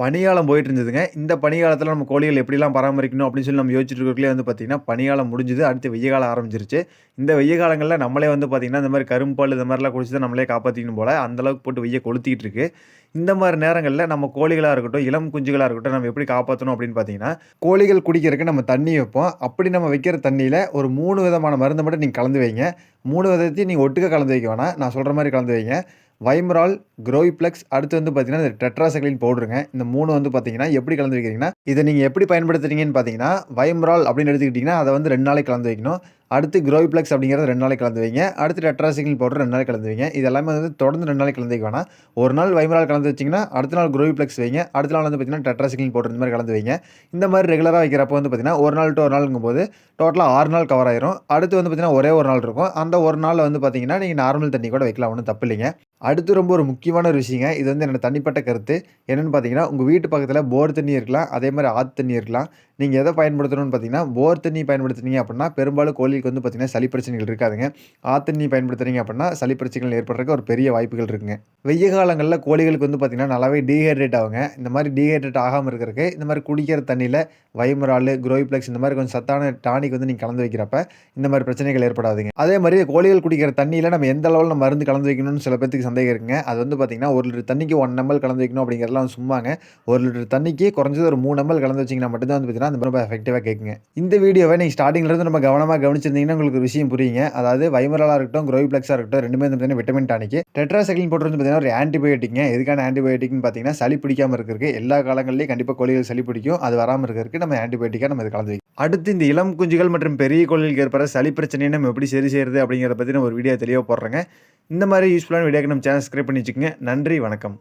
பனிகாலம் போயிட்டு இருந்ததுங்க இந்த பனிகாலத்தில் நம்ம கோழிகள் எப்படிலாம் பராமரிக்கணும் அப்படின்னு சொல்லி நம்ம யோசிச்சுட்டு இருக்கக்குள்ளே வந்து பார்த்திங்கன்னா பனிகாலம் முடிஞ்சுது. அடுத்து வெய்ய காலம் ஆரம்பிச்சிருச்சு. இந்த வெய்ய காலங்களில் நம்மளே வந்து பார்த்திங்கன்னா இந்த மாதிரி கரும்பால் இந்த மாதிரிலாம் குடிச்சு தான் நம்மளே காப்பாற்றிக்கணும் போல் அந்தளவுக்கு போட்டு வெய்ய கொளுத்திக்கிட்டு இருக்கு இந்த மாதிரி நேரங்களில் நம்ம கோழிகளாக இருக்கட்டும் இளம் குஞ்சுகளாக இருக்கட்டும் நம்ம எப்படி காப்பாற்றணும் அப்படின்னு பார்த்தீங்கன்னா கோழிகள் குடிக்கிறதுக்கு நம்ம தண்ணி வைப்போம். அப்படி நம்ம வைக்கிற தண்ணியில் ஒரு மூணு விதமான மருந்து மட்டும் நீங்கள் கலந்து வைங்க. மூணு விதத்தையும் நீங்கள் ஒட்டுக்க கலந்து வைக்க வேணாம். நான் சொல்கிற மாதிரி கலந்து வைங்க. வைமரால் க்ரோய்ப்ளக்ஸ் அடுத்து வந்து பார்த்தீங்கன்னா இந்த டெட்ராசைக்ளின் பவுடருங்க இந்த மூணு வந்து பார்த்தீங்கன்னா எப்படி கலந்து வைக்கிறீங்கன்னா இதை நீங்கள் எப்படி பயன்படுத்துறீங்கன்னு பார்த்தீங்கன்னா வைமரால் அப்படின்னு எடுத்துக்கிட்டிங்கன்னா அதை வந்து ரெண்டு நாளைக்கு கலந்து வைக்கணும். அடுத்து க்ரோய்ப்ளக்ஸ் அப்படிங்கிறத ரெண்டு நாளைக்கு கலந்து வைங்க. அடுத்து டெட்ராசைக்ளின் பவுடர் ரெண்டு நாளைக்கு கலந்து வைங்க. இது எல்லாமே வந்து தொடர்ந்து ரெண்டு நாளைக்கு கலந்து வைக்க வேணாம். ஒரு நாள் வைமரால் கலந்து வச்சிங்கன்னா அடுத்த நாள் க்ரோய்ப்ளக்ஸ் வைங்க. அடுத்த நாள் வந்து பார்த்தீங்கன்னா டெட்ராசைக்ளின் பவுடர் இந்த மாதிரி கலந்து வைங்க. இந்த மாதிரி ரெகுலராக வைக்கிறப்ப வந்து பார்த்தீங்கன்னா ஒரு நாள் டு ஒரு நாளுங்கும் போது டோட்டலாக ஆறு நாள் கவர் ஆயிரும். அடுத்து வந்து பார்த்தீங்கன்னா ஒரே ஒரு நாள் இருக்கும். அந்த ஒரு நாளில் வந்து பார்த்தீங்கன்னா நீங்கள் நார்மல் தண்ணி கூட வைக்கலாம். ஒன்றும் தப்பு இல்லைங்க. அடுத்து ரொம்ப ஒரு முக்கியமான ஒரு விஷயங்க. இது வந்து என்னோட தனிப்பட்ட கருத்து. என்னென்னு பார்த்தீங்கன்னா உங்கள் வீட்டு பக்கத்தில் போர் தண்ணி இருக்கலாம் அதே மாதிரி ஆற்று தண்ணி இருக்கலாம். நீங்கள் எதை பயன்படுத்தணும்னு பார்த்தீங்கன்னா போர் தண்ணி பயன்படுத்துனீங்க அப்படின்னா பெரும்பாலும் கோழிக்கு வந்து பார்த்தீங்கன்னா சளி பிரச்சனைகள் இருக்காதுங்க. ஆற்று தண்ணி பயன்படுத்துறீங்க அப்படின்னா சளி பிரச்சனைகள் ஏற்படுறதுக்கு ஒரு பெரிய வாய்ப்புகள் இருக்குங்க. வெய்ய காலங்களில் கோழிகளுக்கு வந்து பார்த்தீங்கன்னா நல்லாவே டீஹைட்ரேட் ஆகுங்க. இந்த மாதிரி டீஹைட்ரேட் ஆகாமல் இருக்கிறதுக்கு இந்த மாதிரி குடிக்கிற தண்ணியில் வைமரால் குரோய்ப்ளெக்ஸ் இந்த மாதிரி கொஞ்சம் சத்தான டானிக் வந்து நீங்கள் கலந்து வைக்கிறப்ப இந்த மாதிரி பிரச்சனைகள் ஏற்படாதுங்க. அதே மாதிரி கோழிகள் குடிக்கிற தண்ணியில் நம்ம எந்த அளவில் நம்ம மருந்து கலந்து வைக்கணும்னு சில பேருக்கு சந்தேகம் இருக்குங்க. அது வந்து பார்த்தீங்கன்னா ஒரு லிட்டர் தண்ணிக்கு ஒன் எம்எல் கலந்து வைக்கணும் அப்படிங்கிறதுலாம் சும்மாங்க. ஒரு லிட்டர் தண்ணிக்கு குறைஞ்சது ஒரு மூணு எம்எல் கலந்து வச்சிங்கன்னா மட்டும்தான் வந்து பார்த்தீங்கன்னா அந்த ரொம்ப எஃபெக்டிவாக கேட்குங்க. இந்த வீடியோவை நீங்கள் ஸ்டார்டிங்லேருந்து நம்ம கவனமாக கவனிச்சிருந்தீங்கன்னா உங்களுக்கு ஒரு விஷயம் புரியுங்க. அதாவது வைமரலாக இருக்கட்டும் க்ரோய்ப்ளெக்ஸாக இருக்கட்டும் ரெண்டுமே வந்து விட்டமின் டானிக்கு டெட்ராசைக்ளின் போட்டு வந்து பார்த்தீங்கன்னா ஒரு ஆன்டிபயோட்டிக்ங்க எதுக்கான ஆன்டிபயோட்டிக்னு பார்த்தீங்கன்னா சளி பிடிக்காமல் இருக்கிறதுக்கு எல்லா காலங்கள்லையும் கண்டிப்பாக கோழிகள் சளி பிடிக்கும். அது வராமல் இருக்கிறதுக்கு நம்ம ஆன்டிபயோட்டிக்காக நம்ம இது கலந்து அடுத்து இந்த இளம் குஞ்சுகள் மற்றும் பெரிய கோழிகளுக்கு ஏற்படுற சளி பிரச்சனையை நம்ம எப்படி சரி செய்யறது அப்படிங்கிறத பற்றி நம்ம ஒரு வீடியோ தெளிவாக போடுறேங்க. இந்த மாதிரி யூஸ்ஃபுல்லான வீடியோக்கு நம்ம சேனல் சப்ஸ்கிரைப் பண்ணி வச்சுக்கோங்க. நன்றி வணக்கம்.